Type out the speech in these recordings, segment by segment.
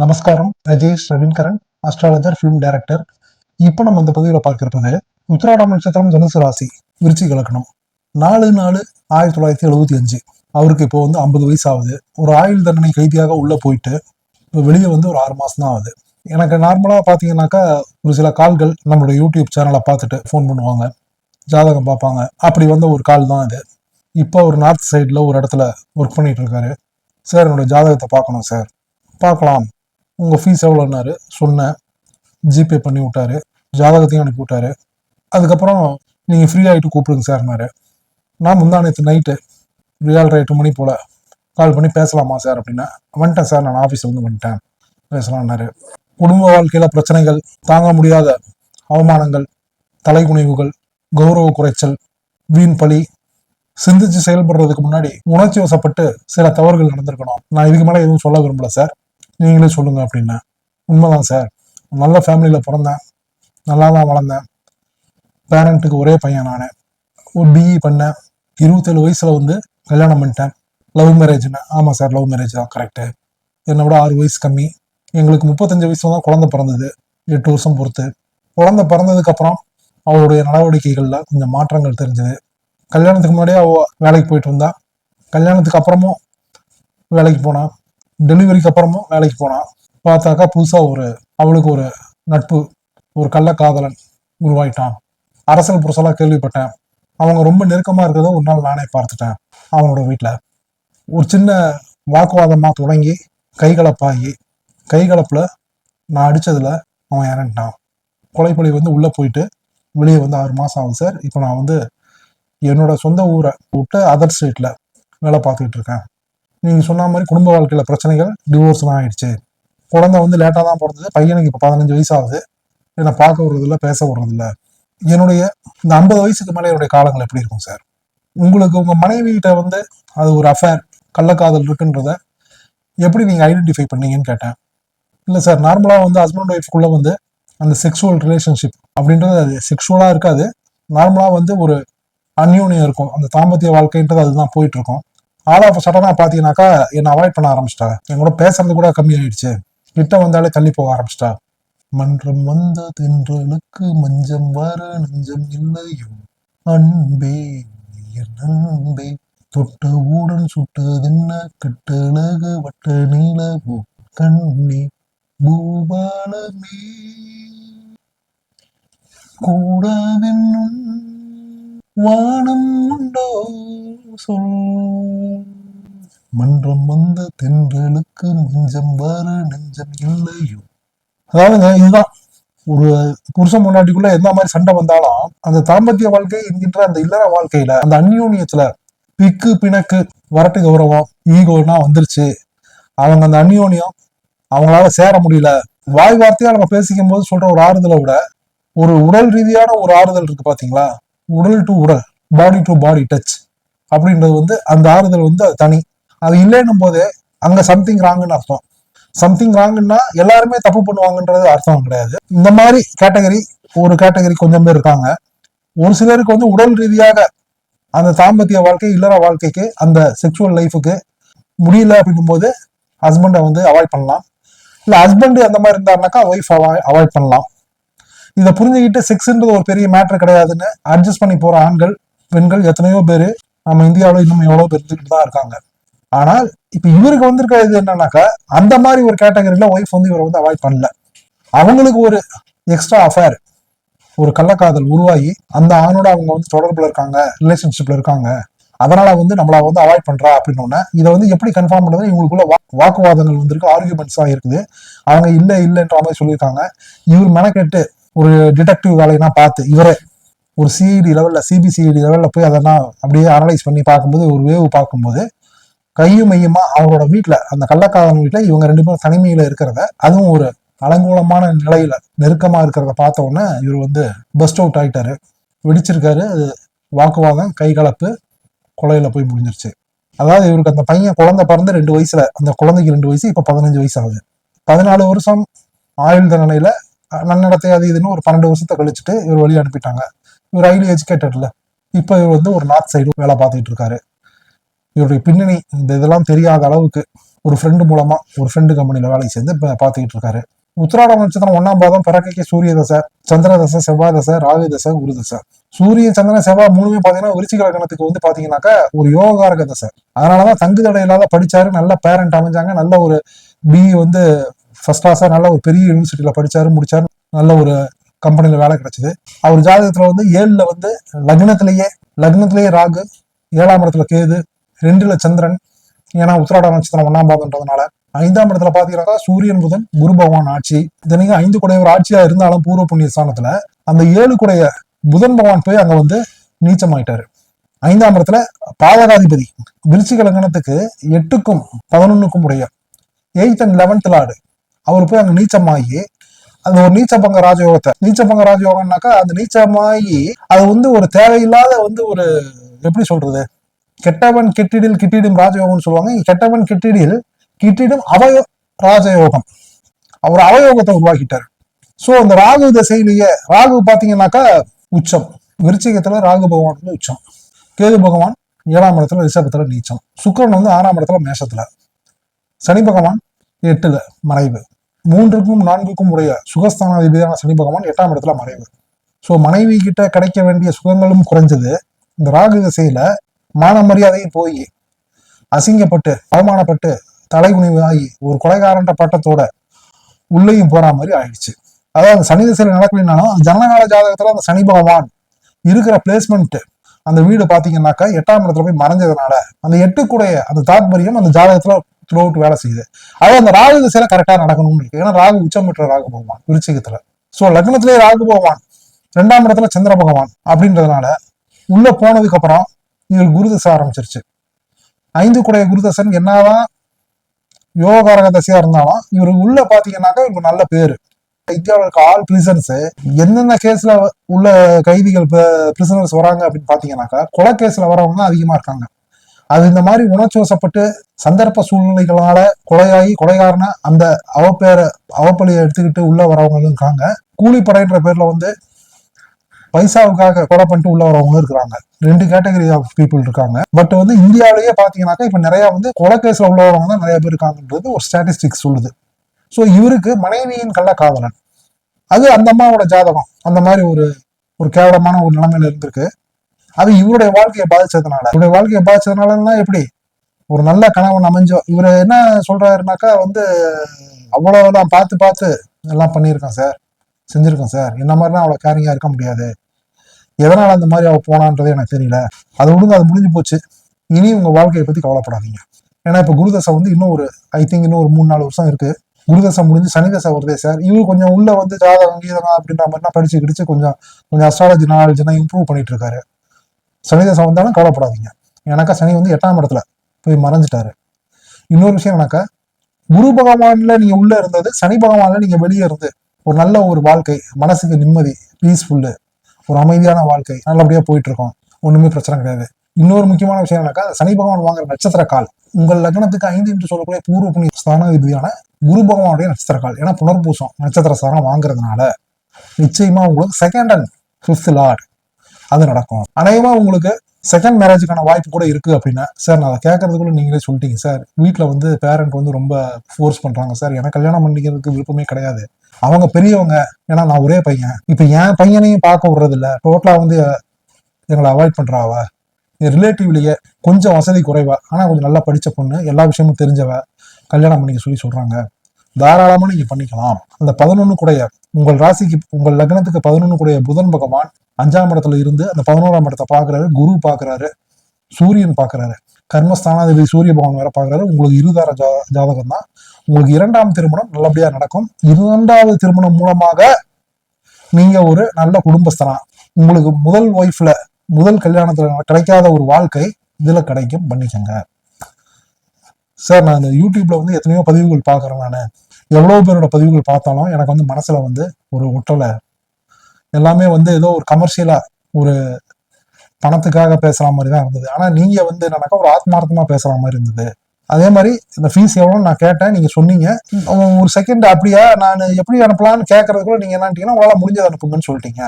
நமஸ்காரம். Rajesh Ravindran astrologer film director இப்போ நம்ம இந்த பதிவில் பார்க்கிறது உத்திராடம் நட்சத்திரம் தனுசு ராசி விருச்சி இலக்கணம் நாலு நாலு ஆயிரத்தி தொள்ளாயிரத்தி எழுபத்தி அஞ்சு. அவருக்கு இப்போ வந்து ஐம்பது வயசு ஆகுது ஒரு ஆயுள் தண்டனை கைதியாக உள்ளே போயிட்டு இப்போ வெளியே வந்து ஒரு ஆறு மாதம் தான் ஆகுது. எனக்கு நார்மலாக பார்த்தீங்கன்னாக்கா ஒரு சில கால்கள் நம்மளுடைய யூடியூப் சேனலை பார்த்துட்டு ஃபோன் பண்ணுவாங்க. ஜாதகம் பார்ப்பாங்க. அப்படி வந்த ஒரு கால் தான் இது இப்போ ஒரு நார்த் சைடில் ஒரு இடத்துல ஒர்க் பண்ணிட்டு இருக்காரு. சார் என்னோட ஜாதகத்தை பார்க்கணும் சார் பார்க்கலாம். உங்கள் ஃபீஸ் எவ்வளோன்னாரு சொன்னேன். ஜிபே பண்ணி விட்டாரு. ஜாதகத்தையும் அனுப்பி விட்டாரு. அதுக்கப்புறம் நீங்கள் ஃப்ரீ ஆகிட்டு கூப்பிடுங்க சார்னாரு நான் முந்தா நேற்று நைட்டு ஏழரை எட்டு மணி போல் கால் பண்ணி பேசலாமா சார் அப்படின்னா வந்துட்டேன் சார் நான் ஆஃபீஸில் வந்து வந்துட்டேன். பேசலான்னாரு. குடும்ப வாழ்க்கையில் பிரச்சனைகள் தாங்க முடியாத அவமானங்கள் தலைகுனிவுகள் கௌரவ குறைச்சல் வீண் பழி சிந்திச்சு செயல்படுறதுக்கு முன்னாடி உணர்ச்சி வசப்பட்டு சில தவறுகள் நடந்திருக்கணும். நான் இதுக்கு மேலே எதுவும் சொல்ல விரும்பல சார் நீங்களே சொல்லுங்க அப்படின்னா. உண்மைதான் சார் நல்ல ஃபேமிலியில் பிறந்தேன். நல்லா தான் வளர்ந்தேன் பேரண்ட்டுக்கு ஒரே பையன் நான். ஒரு பிஇ பண்ணேன். இருபத்தேழு வயசில் வந்து கல்யாணம் பண்ணிட்டேன். லவ் மேரேஜ்னு ஆமாம் சார் லவ் மேரேஜ் தான் கரெக்டு என்னை விட ஆறு வயசு கம்மி. எங்களுக்கு முப்பத்தஞ்சு வயசுல தான் குழந்தை பிறந்தது. எட்டு வருஷம் பொறுத்து. குழந்தை பிறந்ததுக்கப்புறம் அவளுடைய நடவடிக்கைகளில் கொஞ்சம் மாற்றங்கள் தெரிஞ்சது. கல்யாணத்துக்கு முன்னாடியே அவள் வேலைக்கு போயிட்டு இருந்தா கல்யாணத்துக்கு அப்புறமும் வேலைக்கு போனான் டெலிவரிக்கு அப்புறமும் வேலைக்கு போனான் பார்த்தாக்கா புதுசாக ஒரு அவளுக்கு ஒரு நட்பு ஒரு கள்ளக்காதலன் உருவாயிட்டான். அரசல் புருஷெல்லாம் கேள்விப்பட்டேன். அவங்க ரொம்ப நெருக்கமாக இருக்கிறத ஒரு நாள் நானே பார்த்துட்டேன் அவனோட வீட்டில் ஒரு சின்ன வாக்குவாதமாக தொடங்கி கைகலப்பாகி கைகலப்பில் நான் அடித்ததில் அவன் இறந்துட்டான். கொலைப்பழி வந்து உள்ளே போயிட்டு வெளியே வந்து ஆறு மாதம் ஆகுது சார். இப்போ நான் வந்து என்னோட சொந்த ஊரை விட்டு அதர் ஸ்டேட்டில் வேலை பார்த்துக்கிட்டு இருக்கேன். நீங்க சொன்ன மாதிரி குடும்ப வாழ்க்கையில பிரச்சனைகள் டிவோர்ஸ் தான் ஆயிடுச்சு. குழந்தை வந்து லேட்டாக தான் பிறந்தது. பையனுக்கு இப்போ பதினஞ்சு வயசு ஆகுது என்னை பார்க்க விடுறதில்ல பேச விடுறதில்ல. என்னுடைய இந்த ஐம்பது வயசுக்கு மேலே என்னுடைய காலங்கள் எப்படி இருக்கும் சார் உங்களுக்கு உங்கள் மனைவிகிட்ட வந்து அது ஒரு அஃபேர் கள்ளக்காதல் இருக்குன்றத எப்படி நீங்கள் ஐடென்டிஃபை பண்ணீங்கன்னு கேட்டேன். இல்லை சார் நார்மலாக வந்து ஹஸ்பண்ட் ஒய்ஃப்குள்ளே வந்து அந்த செக்ஷுவல் ரிலேஷன்ஷிப் அப்படின்றது அது செக்ஷுவலாக இருக்காது. நார்மலாக வந்து ஒரு அந்யூன்யம் இருக்கும். அந்த தாம்பத்திய வாழ்க்கைன்றது அதுதான் போயிட்டு இருக்கும். ஆல் ஆஃப் சடனாக பார்த்தீங்கன்னாக்கா என்னை அவாய்ட் பண்ண ஆரம்பிச்சிட்டா. என் கூட பேசுறது கூட கம்மி ஆயிடுச்சு. கிட்ட வந்தாலே தள்ளி போக ஆரம்பிச்சிட்டா. மன்றம் வந்த தென்றலுக்கு மஞ்சம் வர நஞ்சம் இல்லையோ? அன்பே என் தொட்ட ஊடன் சுட்டதென்ன? கட்டழகு வட்ட நீளவோ கண்ணே பூபாலமே. கூடவென்னும் வானம் உண்டோ? சொல். மன்றம் வந்த தென்றலுக்கு நெஞ்சம் வர நெஞ்சம் இல்லையோ? அதாவதுங்க இதுதான். ஒரு புருஷன் முன்னாடிக்குள்ள எந்த மாதிரி சண்டை வந்தாலும் அந்த தாம்பத்திய வாழ்க்கை என்கின்ற அந்த இல்லற வாழ்க்கையில அந்த அந்யோன்யத்துல பிக்கு பிணக்கு வரட்டு கௌரவம் ஈகோனா வந்துருச்சு. அவங்க அந்த அந்யோன்யம் அவங்களால சேர முடியல. வாய் வார்த்தையா நம்ம பேசிக்கும் போது சொல்ற ஒரு ஆறுதலை விட ஒரு உடல் ரீதியான ஒரு ஆறுதல் இருக்கு பாத்தீங்களா? உடல் டு உடல் பாடி டு பாடி டச் அப்படின்றது வந்து அந்த ஆறுதல் வந்து அது தனி. அது இல்லைன்னும் போது அங்க சம்திங் ராங்குன்னு அர்த்தம். சம்திங் ராங்குன்னா எல்லாருமே தப்பு பண்ணுவாங்கன்றது அர்த்தம் கிடையாது. இந்த மாதிரி கேட்டகரி ஒரு கேட்டகரி கொஞ்சம் பேர் இருக்காங்க. ஒரு சிலருக்கு வந்து உடல் ரீதியாக அந்த தாம்பத்திய வாழ்க்கை இல்லற வாழ்க்கைக்கு அந்த செக்ஷுவல் லைஃபுக்கு முடியல அப்படின்னும் போது ஹஸ்பண்டை வந்து அவாய்ட் பண்ணலாம். இல்லை ஹஸ்பண்டு அந்த மாதிரி இருந்தாருனாக்கா ஒய்ஃப் அவாய்ட் பண்ணலாம். இதை புரிஞ்சுக்கிட்டு செக்ஸ்ன்றது ஒரு பெரிய மேட்ரு கிடையாதுன்னு அட்ஜஸ்ட் பண்ணி போற ஆண்கள் பெண்கள் எத்தனையோ பேர் நம்ம இந்தியாவில் இன்னும் எவ்வளோ பேர் தான் இருக்காங்க. ஆனால் இப்போ இவருக்கு வந்திருக்க இது என்னன்னாக்கா அந்த மாதிரி ஒரு கேட்டகரியில் ஒய்ஃப் வந்து இவரை வந்து அவாய்ட் பண்ணல. அவங்களுக்கு ஒரு எக்ஸ்ட்ரா அஃபேர் ஒரு கள்ளக்காதல் உருவாகி அந்த ஆணோட அவங்க வந்து தொடர்பில் இருக்காங்க ரிலேஷன்ஷிப்ல இருக்காங்க. அதனால வந்து நம்மள வந்து அவாய்ட் பண்றா அப்படின்னு இதை வந்து எப்படி கன்ஃபார்ம் பண்ணுறது இவங்களுக்குள்ள வா- வாக்குவாதங்கள் வந்திருக்கு ஆர்குமெண்ட்ஸ் இருக்குது. அவங்க இல்லை இல்லைன்ற மாதிரி சொல்லியிருக்காங்க. இவர் மெனக்கெட்டு ஒரு டிடெக்டிவ் வேலையெல்லாம் பார்த்து இவரே ஒரு சிஇடி லெவலில் சிபிசிஐடி லெவலில் போய் அதெல்லாம் அப்படியே அனலைஸ் பண்ணி பார்க்கும்போது ஒரு வேவு பார்க்கும்போது கையும் மையமாக அவரோட வீட்டில் அந்த கள்ளக்காரன் வீட்டில் இவங்க ரெண்டு பேரும் தனிமையில் இருக்கிறத அதுவும் ஒரு அலங்கூலமான நிலையில நெருக்கமாக இருக்கிறத பார்த்த உடனே இவர் வந்து பஸ்ட் அவுட் ஆகிட்டாரு வெடிச்சிருக்காரு அது வாக்குவாதம் கை கலப்பு கொலையில போய் முடிஞ்சிருச்சு. அதாவது இவருக்கு அந்த பையன் குழந்தை பிறந்து ரெண்டு வயசுல அந்த குழந்தைக்கு ரெண்டு வயசு இப்போ பதினஞ்சு வயசு ஆகுது. பதினாலு வருஷம் ஆயுள் தண்டனையில நன்னடத்தை அது இதுன்னு ஒரு பன்னெண்டு வருஷத்தை கழிச்சுட்டு இவர் வெளியே அனுப்பிட்டாங்க. இவர் ஹைலி எஜுகேட்டட்ல இப்போ இவர் வந்து ஒரு நார்த் சைடு வேலை பார்த்துட்டு இருக்காரு. இவருடைய பின்னணி இந்த இதெல்லாம் தெரியாத அளவுக்கு ஒரு ஃப்ரெண்டு மூலமா ஒரு ஃப்ரெண்டு கம்பெனியில வேலைக்கு சேர்ந்து இப்போ பார்த்துக்கிட்டு இருக்காரு. உத்திராட நட்சத்திரம் ஒன்னாம் பாதம் பிறக்கைக்கு சூரிய தசை சந்திர தசை செவ்வாய் தசை ராகு தசை குரு தசை. சூரிய சந்திரன் செவ்வாய் மூணுமே பாத்தீங்கன்னா விருச்சிக லக்னத்துக்கு வந்து பாத்தீங்கன்னாக்கா ஒரு யோகாரக தசை. அதனாலதான் தங்கு தடை இல்லாத படிச்சாரு நல்ல பேரண்ட் அமைஞ்சாங்க நல்ல ஒரு பிஇ வந்து ஃபர்ஸ்ட் கிளாஸாக நல்ல ஒரு பெரிய யூனிவர்சிட்டியில் படிச்சாரு முடித்தார் நல்ல ஒரு கம்பெனியில் வேலை கிடைச்சிது. அவர் ஜாதகத்தில் வந்து ஏழில் வந்து லக்னத்திலேயே லக்னத்திலேயே ராகு ஏழாம் இடத்துல கேது ரெண்டுல சந்திரன். ஏன்னா உத்திராட நட்சத்திரம் ஒன்றாம் பாதம்ன்றதுனால ஐந்தாம் இடத்துல பாத்தீங்கன்னா சூரியன் புதன் குரு பகவான் ஆட்சி. இத்தனைக்கும் ஐந்து குடையவர் ஒரு ஆட்சியா இருந்தாலும் பூர்வ புண்ணிய ஸ்தானத்துல அந்த ஏழு குடைய புதன் பகவான் போய் அங்க வந்து நீச்சமாயிட்டாரு. ஐந்தாம் இடத்துல பாதகாதிபதி விருச்சிக லக்னத்துக்கு எட்டுக்கும் பதினொன்னுக்கும் உடைய எயித் அண்ட் லெவன்த் லார்டு அவர் போய் அங்க நீச்சமாகி அந்த ஒரு நீச்சபங்க ராஜயோகத்தை நீச்சபங்க ராஜயோகம்னாக்கா அந்த நீச்சமாகி அது வந்து ஒரு தேவையில்லாத வந்து ஒரு எப்படி சொல்றது? கெட்டவன் கெட்டிடில் கிட்டிடும் ராஜயோகம்னு சொல்லுவாங்க. கெட்டவன் கெட்டிடில் கிட்டிடும் அவயோ ராஜயோகம். அவர் அவயோகத்தை உருவாக்கிட்டார். ஸோ அந்த ராகு திசையிலேயே ராகு பார்த்தீங்கன்னாக்கா உச்சம். விருச்சிகத்துல ராகு பகவான் வந்து உச்சம். கேது பகவான் ஏழாம் இடத்துல ரிஷபத்துல நீச்சம். சுக்கிரன் வந்து ஆறாம் இடத்துல மேஷத்துல. சனி பகவான் எட்டுல மறைவு. மூன்றுக்கும் நான்குக்கும் உடைய சுகஸ்தானாதிபதியான சனி பகவான் எட்டாம் இடத்துல மறைவு. ஸோ மனைவி கிட்ட கிடைக்க வேண்டிய சுகங்களும் குறைஞ்சது. இந்த ராகு திசையில மான மரியாதையும் போய் அசிங்கப்பட்டு அவமானப்பட்டு தலைகுனிவு ஆகி ஒரு கொலைகாரன்ற பட்டத்தோட உள்ளேயும் போற மாதிரி ஆயிடுச்சு. அதாவது அந்த சனி திசையில நடக்கலைனாலும் அந்த ஜனனகால ஜாதகத்துல அந்த சனி பகவான் இருக்கிற பிளேஸ்மெண்ட் அந்த வீடு பாத்தீங்கன்னாக்கா எட்டாம் இடத்துல போய் மறைஞ்சதுனால அந்த எட்டுக்குடைய அந்த தாத்பரியம் அந்த ஜாதகத்துல த்ரூ வேலை செய்யுது. அதே அந்த ராகு திசையில கரெக்டா நடக்கணும்னு இருக்கு. ஏன்னா ராகு உச்சம் பெற்ற ராகு பகவான் விருச்சிகத்துல. சோ லக்னத்திலே ராகு பகவான் ரெண்டாம் இடத்துல சந்திர பகவான் அப்படின்றதுனால உள்ள போனதுக்கு அப்புறம் இவர் குருதசை ஆரம்பிச்சிருச்சு. ஐந்து குடைய குருதசன் என்னதான் யோகாரக தசையா இருந்தாலும் இவர் உள்ள பாத்தீங்கன்னாக்கா இவருக்கு நல்ல பேரு. இந்தியாவில் இருக்க ஆல் பிரிசன்ஸ் எந்தெந்த கேஸ்ல உள்ள கைதிகள் பிரிசனர்ஸ் வராங்க அப்படின்னு பாத்தீங்கன்னாக்கா கொலை கேஸ்ல வரவங்க தான் அதிகமா இருக்காங்க. அது இந்த மாதிரி உணர்ச்சிவசப்பட்டு சந்தர்ப்ப சூழ்நிலைகளால கொலையாகி கொலைகாரன அந்த அவப்பேரை அவப்பலியை எடுத்துக்கிட்டு உள்ள வரவங்களும் இருக்காங்க. கூலிப்படைன்ற பேர்ல வந்து பைசாவுக்காக கொலை பண்ணிட்டு உள்ள வரவங்களும் இருக்கிறாங்க. ரெண்டு கேட்டகரி ஆஃப் பீப்புள் இருக்காங்க. பட் வந்து இந்தியாவிலேயே பாத்தீங்கன்னாக்கா இப்ப நிறைய வந்து கொலை கேஸ்ல உள்ளவங்க தான் நிறைய பேர் இருக்காங்கன்றது ஒரு ஸ்டாட்டிஸ்டிக்ஸ் சொல்லுது. ஸோ இவருக்கு மனைவியின் கள்ள காதலன். அது அந்த அம்மாவோட ஜாதகம். அந்த மாதிரி ஒரு ஒரு கேவலமான ஒரு நிலைமையில இருந்திருக்கு. அது இவருடைய வாழ்க்கையை பாதிச்சதுனால. இவருடைய வாழ்க்கையை பாதிச்சதுனாலன்னா எப்படி? ஒரு நல்ல கணவன் அமைஞ்சோ இவர் என்ன சொல்றாருனாக்கா வந்து அவ்வளவுதான் பார்த்து பார்த்து எல்லாம் பண்ணியிருக்கேன் சார். செஞ்சிருக்கேன் சார். என்ன மாதிரிலாம் அவ்வளோ கேரிங்காக இருக்க முடியாது. எதனால் அந்த மாதிரி அவள் போனான்றது எனக்கு தெரியல. அது விடுங்க அது முடிஞ்சு போச்சு. இனி உங்கள் வாழ்க்கையை பற்றி கவலைப்படாதீங்க. ஏன்னா இப்போ குருதசை வந்து இன்னும் ஒரு ஐ திங்க் இன்னும் ஒரு மூணு நாலு வருஷம் இருக்கு. குருதசை முடிஞ்சு சனிதசை வருதே சார். இவர் கொஞ்சம் உள்ளே வந்து ஜாதகம் கீதகம் அப்படின்ற மாதிரிலாம் படிச்சு கிடிச்சு கொஞ்சம் கொஞ்சம் அஸ்ட்ராலஜி நாலேஜ்லாம் இம்ப்ரூவ் பண்ணிட்டு இருக்காரு. சனிதசை வந்தாலும் கவலைப்படாதீங்க. எனக்கா சனி வந்து எட்டாம் இடத்துல போய் மறைஞ்சிட்டாரு. இன்னொரு விஷயம் எனக்கா குரு பகவான்ல நீங்க உள்ள இருந்தது சனி பகவான்ல நீங்க வெளியே இருந்து ஒரு நல்ல ஒரு வாழ்க்கை மனசுக்கு நிம்மதி பீஸ்ஃபுல்லு ஒரு அமைதியான வாழ்க்கை நல்லபடியா போயிட்டு இருக்கோம் ஒண்ணுமே பிரச்சனை கிடையாது. இன்னொரு முக்கியமான விஷயம் என்னக்கா? சனி பகவான் வாங்குற நட்சத்திர கால். உங்கள் லக்னத்துக்கு ஐந்து என்று சொல்லக்கூடிய பூர்வ புண்ணிய ஸ்தானாதிபதியான குரு பகவானுடைய நட்சத்திர கால். ஏன்னா புனர்பூசம் நட்சத்திர ஸ்தானம் வாங்குறதுனால நிச்சயமா உங்களுக்கு செகண்ட் அண்ட் ஃபிஃப்த் லார்ட் அது நடக்கும். அநேகமா உங்களுக்கு செகண்ட் மேரேஜுக்கான வாய்ப்பு கூட இருக்கு அப்படின்னா சார் நான் அதை கேட்கறதுக்குள்ள நீங்களே சொல்லிட்டீங்க சார் வீட்டில் வந்து பேரண்ட் வந்து ரொம்ப ஃபோர்ஸ் பண்றாங்க சார் எனக்கு கல்யாணம் பண்ணிக்கிறதுக்கு விருப்பமே கிடையாது. அவங்க பெரியவங்க ஏன்னா நான் ஒரே பையன். இப்போ என் பையனையும் பார்க்க விடுறது டோட்டலாக வந்து எங்களை அவாய்ட் பண்றாவ. என் ரிலேட்டிவ்லயே கொஞ்சம் வசதி குறைவா. ஆனால் கொஞ்சம் நல்லா படித்த பொண்ணு எல்லா விஷயமும் தெரிஞ்சவ கல்யாணம் பண்ணிக்க சொல்லி சொல்றாங்க. தாராளமாக நீங்கள் பண்ணிக்கலாம். அந்த பதினொன்று கூடைய உங்கள் ராசிக்கு உங்கள் லக்னத்துக்கு பதினொன்று கூடைய புதன் பகவான் அஞ்சாம் இடத்துல இருந்து அந்த பதினோராம் இடத்தை பார்க்குறாரு குரு பார்க்குறாரு சூரியன் பார்க்குறாரு கர்மஸ்தானாதிபதி சூரிய பகவான் வேற பார்க்குறாரு. உங்களுக்கு இருதார ஜா ஜாதகம் தான் உங்களுக்கு இரண்டாம் திருமணம் நல்லபடியாக நடக்கும். இரண்டாவது திருமணம் மூலமாக நீங்கள் ஒரு நல்ல குடும்பஸ்தனா. உங்களுக்கு முதல் ஒய்ஃப்ல முதல் கல்யாணத்தில் கிடைக்காத ஒரு வாழ்க்கை இதில் கிடைக்கும். பண்ணிக்கோங்க. சார் நான் இந்த யூடியூப்ல வந்து எத்தனையோ பதிவுகள் பார்க்குறேன் நான். எவ்வளோ பேரோட பதிவுகள் பார்த்தாலும் எனக்கு வந்து மனசில் வந்து ஒரு ஒட்டலை எல்லாமே வந்து ஏதோ ஒரு கமர்ஷியலா ஒரு பணத்துக்காக பேசுற மாதிரி தான் இருந்தது. ஆனா நீங்க வந்து என்னன்னாக்கா ஒரு ஆத்மார்த்தமா பேசுற மாதிரி இருந்தது. அதே மாதிரி இந்த ஃபீஸ் எவ்வளோன்னு நான் கேட்டேன் நீங்க சொன்னீங்க. ஒரு செகண்ட் அப்படியா நான் எப்படி அனுப்பலாம்னு கேட்கறதுக்குள்ள நீங்க என்னட்டீங்கன்னா உங்களால முடிஞ்சதை அனுப்புங்கன்னு சொல்லிட்டீங்க.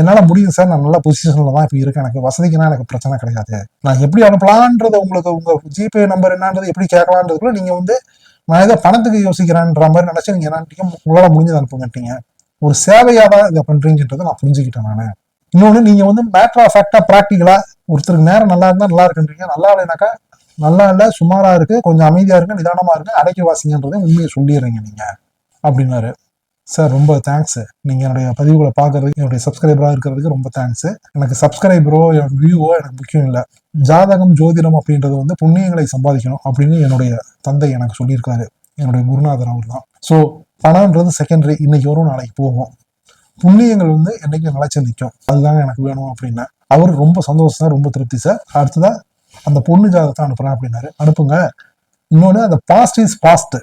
என்னால முடியும் சார் நான் நல்ல பொசிஷன்ல தான் இப்போ இருக்கேன். எனக்கு வசதிக்குனா எனக்கு பிரச்சனை கிடையாது. நான் எப்படி அனுப்பலான்றது உங்களுக்கு உங்க ஜிபே நம்பர் என்னன்றது எப்படி கேட்கலான்றதுக்குள்ள நீங்க வந்து நான் ஏதோ பணத்துக்கு யோசிக்கிறேன்ற மாதிரி நினைச்சு நீங்க என்ன உங்களால முடிஞ்சது அனுப்புங்கட்டீங்க ஒரு சேவையாக தான் இதை பண்றீங்கன்றதை நான் புரிஞ்சுக்கிட்டேன் நான். இன்னொன்று நீங்கள் வந்து மேட்ரா ஆஃப் ஃபேக்டா ப்ராக்டிக்கலா ஒருத்தருக்கு நேரம் நல்லா இருந்தால் நல்லா இருக்குன்றீங்க. நல்லா இல்லைனாக்கா நல்லா இல்லை சுமாராக இருக்கு கொஞ்சம் அமைதியாக இருக்கு நிதானமாக இருக்கு அடைக்க வாசிங்கன்றதை உண்மையை சொல்லிடுறீங்க நீங்கள் அப்படின்னாரு. சார் ரொம்ப தேங்க்ஸு நீங்கள் என்னுடைய பதிவுகளை பார்க்கறதுக்கு என்னுடைய சப்ஸ்கிரைபராக இருக்கிறதுக்கு ரொம்ப தேங்க்ஸு எனக்கு சப்ஸ்கிரைபரோ எனக்கு வியூவோ எனக்கு முக்கியம் இல்லை. ஜாதகம் ஜோதிடம் அப்படின்றது வந்து புண்ணியங்களை சம்பாதிக்கணும் அப்படின்னு என்னுடைய தந்தை எனக்கு சொல்லியிருக்காரு. என்னுடைய குருநாதர் அவர் தான் ஸோ பணம்ன்றது செகண்டரி இன்னைக்கு வரும் நாளைக்கு போகும். புண்ணியங்கள் வந்து என்னைக்கும் நிலைச்சு நிற்கும். அதுதாங்க எனக்கு வேணும் அப்படின்னா. அவர் ரொம்ப சந்தோஷம் சார் ரொம்ப திருப்தி சார். அடுத்ததா அந்த பொண்ணு ஜாதகத்தை அனுப்புறேன் அப்படின்னாரு. அனுப்புங்க. இன்னொன்று அந்த பாஸ்ட் இஸ் பாஸ்ட்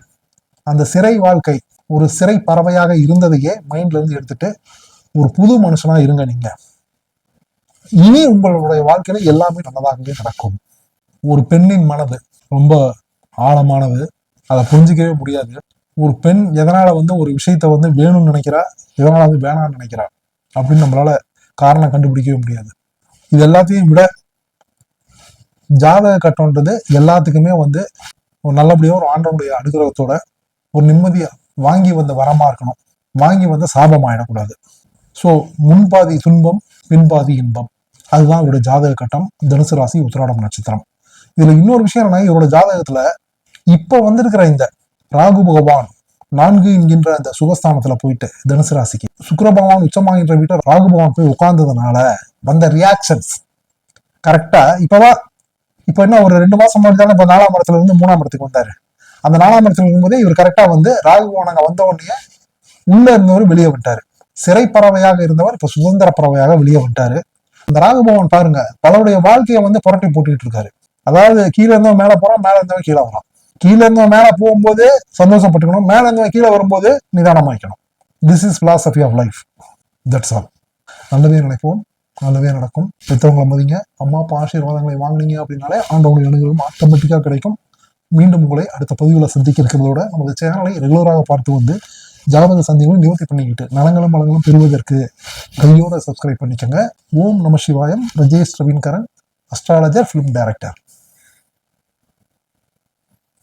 அந்த சிறை வாழ்க்கை ஒரு சிறை பறவையாக இருந்ததையே மைண்ட்ல இருந்து எடுத்துட்டு ஒரு புது மனுஷனா இருங்க நீங்க. இனி உங்களுடைய வாழ்க்கையில எல்லாமே நல்லதாகவே நடக்கும். ஒரு பெண்ணின் மனது ரொம்ப ஆழமானது. அதை புரிஞ்சிக்கவே முடியாது. ஒரு பெண் எதனால வந்து ஒரு விஷயத்த வந்து வேணும்னு நினைக்கிறா? எதனால வந்து வேணாம்னு நினைக்கிறா? அப்படின்னு நம்மளால காரணம் கண்டுபிடிக்கவே முடியாது. இது எல்லாத்தையும் விட ஜாதக கட்டம்ன்றது எல்லாத்துக்குமே வந்து ஒரு நல்லபடியாக ஒரு ஆண்டவனுடைய அனுகிரகத்தோட ஒரு நிம்மதியா வாங்கி வந்த வரமா இருக்கணும். வாங்கி வந்த சாபம் ஆயிடக்கூடாது ஸோ முன்பாதி துன்பம் பின்பாதி இன்பம். அதுதான் இவருடைய ஜாதக கட்டம். தனுசு ராசி உத்திராடம் நட்சத்திரம். இதுல இன்னொரு விஷயம் என்னன்னா இவரோட ஜாதகத்துல இப்போ வந்திருக்கிற இந்த ராகு பகவான் நான்கு என்கின்ற அந்த சுகஸ்தானத்துல போயிட்டு தனுசு ராசிக்கு சுக்கர பகவான் உச்சமாகின்ற வீட்டை ராகு பகவான் போய் உட்கார்ந்ததுனால வந்த ரியாக்ஷன்ஸ் கரெக்டா இப்பதான் இப்ப என்ன ஒரு ரெண்டு மாசம் முன்னாடி தானே இப்ப நாலாம் இடத்துல இருந்து மூணாம் இடத்துக்கு வந்தாரு. அந்த நாலாம் இடத்துல இருக்கும்போதே இவர் கரெக்டா வந்து ராகு பகவான் அங்க வந்த உடனே உள்ள இருந்தவர் வெளியே விட்டாரு சிறை பறவையாக இருந்தவர் இப்ப சுதந்திர பறவையாக வெளியே விட்டாரு அந்த ராகுபவன் பாருங்க பலருடைய வாழ்க்கையை வந்து புரட்டி போட்டுக்கிட்டு இருக்காரு. அதாவது கீழே இருந்தவன் மேல போறான் மேல இருந்தவன் கீழே வரான். கீழே இருந்தவன் மேல போகும்போது சந்தோஷப்பட்டுக்கணும் மேல இருந்தவன் கீழே வரும்போது நிதானமாக்கணும் this is philosophy of life that's all நல்லதே நினைப்போம் நல்லதே நடக்கும். பெற்றவங்களை மதிங்க. அம்மா அப்பா ஆசீர்வாதங்களை வாங்குனீங்க அப்படின்னாலே ஆண்டவனுடைய அணுகளும் ஆட்டோமேட்டிக்காக கிடைக்கும். மீண்டும் உங்களை அடுத்த பதிவில் சந்திக்க இருக்கிறதோட நமது சேனலை ரெகுலராக பார்த்து வந்து ஜாதக சந்திகளும் நிவர்த்தி பண்ணிக்கிட்டு நலங்களும் வளங்களும் பெறுவதற்கு கையோட சப்ஸ்கிரைப் பண்ணிக்கோங்க. ஓம் நம Sivayam. Rajesh Ravindran astrologer film director